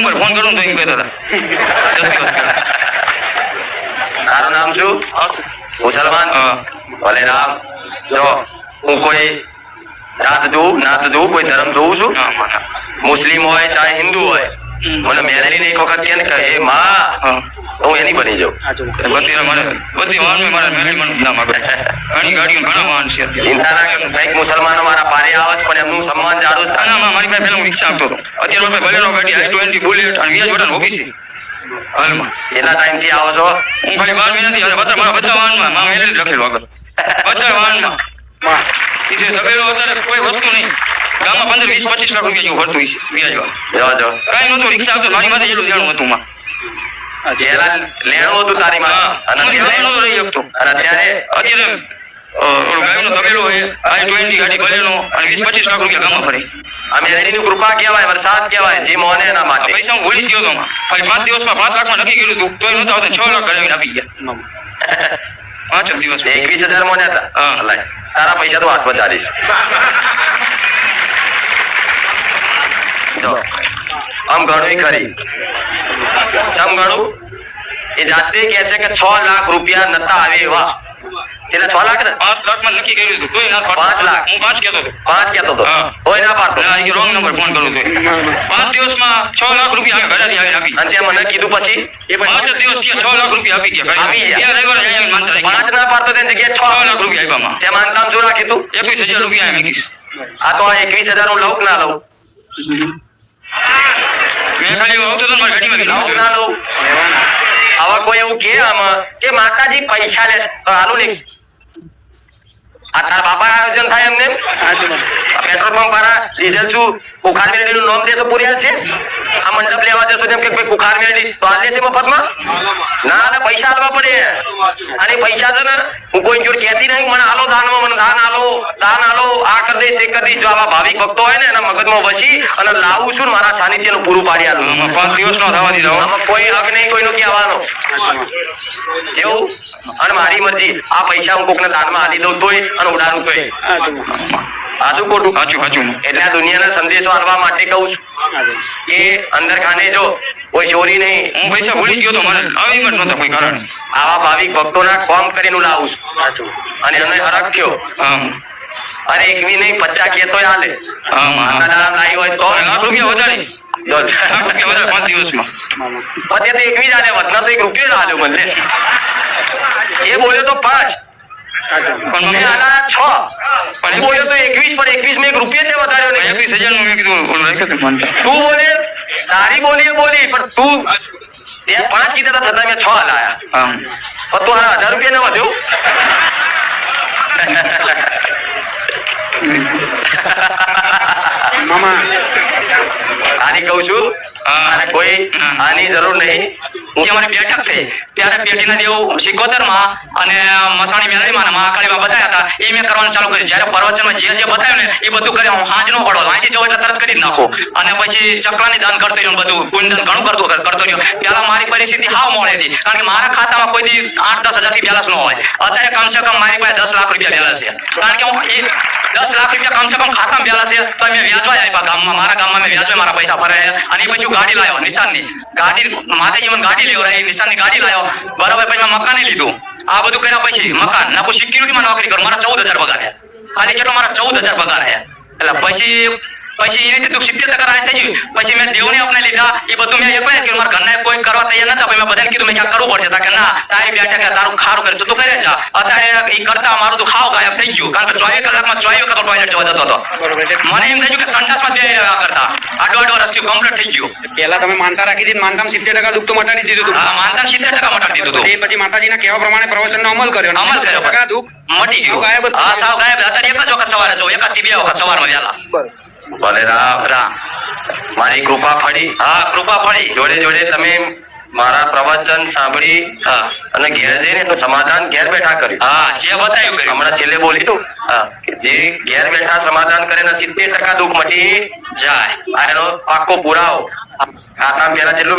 Number phone કરું તો એમ કહેતા હતા. તારું નામ શું? મુસલમાન છું ભલે રામ જો હું કોઈ જાત જોઉં નાત જોઉં કોઈ ધર્મ જોઉં છું? મુસ્લિમ હોય ચાહે હિન્દુ હોય મને મેરેલીને એક વખત કે કે એ માં હું એની બની જાઉં. બધી મને બધી વાહનમાં મારા મેરેજમાં ના આપે ઘણી ગાડીઓ ઘણા વાહન છે. ચિંતા ના કરશો કંઈક મુસલમાનો મારા પારે આવે પણ એમનું સન્માન જાળવું છે ના, મારી પાસે પહેલા હું રિક્ષા આપતો હતો. અત્યારે પાસે બલેનો ગાડી આઈ ટ્વેન્ટી બુલેટ અને વીઆઈ જોડાણ ઓફિસી હાલમાં. ટાઈમથી આવો છો? હું ખાલી બાર મહિનાથી હવે બધા મારા બધા વાહનમાં માં મેરેજ લખેલું આગળ. બધા વાહનમાં. કોઈ વસ્તુ નહીં. ગામમાં પંદર વીસ પચીસ લાખ રૂપિયા જેવું. હતું જો કાંઈ રિક્ષા આવતું મારી માથે એટલું દેણું હતું માં. લેણું હતું તારી માં હા. અને અને અત્યારે- નહોતો રહી શકતો. અને અત્યારે અત્યારે ગાયનો તબેલો હોય આઈ ટ્વેન્ટી ગાડી બલેનો અને વીસ પચીસ લાખ રૂપિયા ગામમાં ફરે આ મેલેરીની કૃપા કહેવાય વરસાદ કહેવાય જે મોને એના માટે. પૈસા હું ભૂલી ગયો હતો ખાલી પાંચ દિવસમાં પાંચ લાખમાં નક્કી કર્યું હતું. તોય નહોતા આવતા છ લાખ કરાવીને આપી ગયા. પાંચ જ દિવસ એકવીસ હજાર મોને હતા. તારા પૈસા તો હાથમાં ચાલીસ જો આમ ગણવી ખરી ચમ ગણું એ જાતે કહે છે કે છ લાખ રૂપિયા નતા આવે એવા છેલ્લા છ લાખ ને પાંચ લાખમાં નક્કી કર્યું હતું તોય ના પાડતો. પાંચ લાખ. હું પાંચ કહેતો હતો પાંચ કેતો તો હા. હોય ના પાડતો ના, એ wrong number ફોન કરું છું પાંચ દિવસમાં છ લાખ રૂપિયા ઘરેથી આવીને આપી અને તે મને કીધું પછી પાંચ જ દિવસ થયા, છ લાખ રૂપિયા આપી ગયા આપી ગયા. ત્યાં regular અહીંયા માનતા રહી પાંચ ગયા. ના પાડતો તેની જગ્યાએ છ છ લાખ રૂપિયા આપ્યા માં. તે માનતામ શું રાખી તું એકવીસ હજાર રૂપિયા એમ કીધું. આ તો આ એકવીસ હજાર હું લઉં કે ના લઉં મેં ખાલી કીધું. ના લઉં આવા કોઈ એવું કે આમાં કે માતાજી પૈસા લે છે. તો આ તારા બાપા આયોજન થાય એમને? પેટ્રોલ પંપ વાળા ડીઝલ શું? ઉખાડી નામ દેશો પૂર્યા છે? આ મંડપ લેવા જશો જેમ કે ભાઈ કુખાર મેળવી તો આ દેશે મફતમાં? ના ના પૈસા આલવા પડે. અને પૈસા છે ને હું કોઈ જોડે કહેતી નહીં મને આલો દાનમાં મને દાન આલો દાન આલો આ કરી દઈશ તે કરી દઈશ જો આવા ભાવિક ભક્તો હોય ને એના મગજમાં વસી અને લાવું છું મારા મારા સાનિધ્યનું પૂરું પાડી આલું પાંચ દિવસ નો થવા દીધો. કોઈ હક નહીં કોઈનો કહેવાનો. એવું? અને મારી મરજી આ પૈસા હું કોકને દાનમાં આલી દઉં તોય અને ઉડાડું તોય. આ શું ખોટું સાચું સાચું એટલે આ દુનિયાના સંદેશો આલવા માટે કહું છું કે અંદર ખાને જો કોઈ ચોરી નહીં. હું પૈસા ભૂલી ગયો તો મને આવી મત નતો કોઈ કારણ. આવા ભાવિક ભક્તોના કોમ કરીને હું લાવું છું. અને અમે હરખ થયો. આમ. એક બી નહીં પચાસ કે તોય હાલે. દાડા લાવી હોય તો. લાખ રૂપિયા વધારે. જો. પાંચ દિવસમાં. પતે તો એકવીસ આલે વધના તો એક રૂપિયો જ આલ્યો મને. એ બોલ્યો તો પાંચ. પણ મેં મેં છ. પણ એ બોલ્યો તો એકવીસ પણ એકવીસ મેં એક રૂપિયા વધાર્યો નહીં એકવીસ કીધું માનતા. તું બોલે તારી બોલી એ બોલી પણ તું તે પાંચ કીધા હતા મેં છ લાયા પણ તું હારા હજાર રૂપિયા ના વધ્યો આની કહું છું કોઈ આની જરૂર નહીં. કરતો રહ્યો ઘણું કરતો કરતો રહ્યો. પહેલા મારી પરિસ્થિતિ હાવ મોડે હતી. કારણ કે મારા ખાતામાં કોઈ દી આઠ, દસ હજારથી બેલેન્સ ન હોય. અત્યારે કમસે કમ મારી પાસે દસ લાખ રૂપિયા બેલેન્સ છે. કારણ કે દસ લાખ રૂપિયા કમસે કમ ખાતામાં બેલેન્સ છે, તો મેં વ્યાજવા આપ્યા ગામમાં, મારા ગામમાં મારા પૈસા ભરાયા અને પછી ગાડી લાવ્યો નિશાનની. ગાડી માતાજી મને ગાડી લેવડાવી નિશાનની ગાડી લાવ્યો બરાબર, પછી મેં મકાન લીધું. આ બધું કર્યા પછી મકાન નાખું સિક્યુરિટીમાં નોકરી કરું. મારા ચૌદ હજાર પગાર હે ખાલી કેટલો? મારા ચૌદ હજાર પગાર હે એટલે પછી પછી એ રીતે તું સિત્તેર ટકા રાહત થઈ પછી મેં દેવને અપનાવી લીધા. એ બધું મેં કર્યું મારા ઘરના કોઈ તૈયાર નતા મેં બધાને કીધું મેં ક્યાં કરવું પડશે. તા કે ના તારી બેઠા કે તારું ખારું કરે તો તું કરે જા અત્યારે એ કરતા મારું તો ખાવ ગાયબ થઈ ગયું. કારણ કે ચોવીસ કલાકમાં ચોવીસ વખત ટોયલેટ જવા જતો હતો. મને એમ થઈ ગયું કે સંડાસમાં બે કરતા. આડો આડો રસ્તો કમ્પ્લીટ થઈ ગયું. પેલા તમે માનતા રાખી દીધી માનતા સિત્તેર ટકા દુઃખ તો મટાડી દીધું હતું માનતા સિત્તેર ટકા મટાડી દીધું એ પછી માતાજીના કહેવા પ્રમાણે પ્રવચનનો અમલ કર્યો. અમલ કર્યો. 70% ટકા દુઃખ. મટી ગયું. ગાયબ હા સાવ ગાયબ. અત્યારે એક જ વખત સવારે જાઉં. એકાદથી બે વખત સવારમાં વહેલા. ભલે રામ રામ. મારી કૃપા ફળી. હા કૃપા ફળી. જોડે જોડે તમે મારા પ્રવચન સાંભળી હા અને ઘેર જઈને એનું સમાધાન ઘેર બેઠા કર્યું. હા જે બતાવ્યું કર્યું. હમણાં છેલ્લે બોલી તું હા જે ઘેર બેઠા સમાધાન કરે ને સિત્તેર ટકા દુઃખ મટી જાય. આ એનો પુરાવો. પુરાવો કામ પેલા જેટલું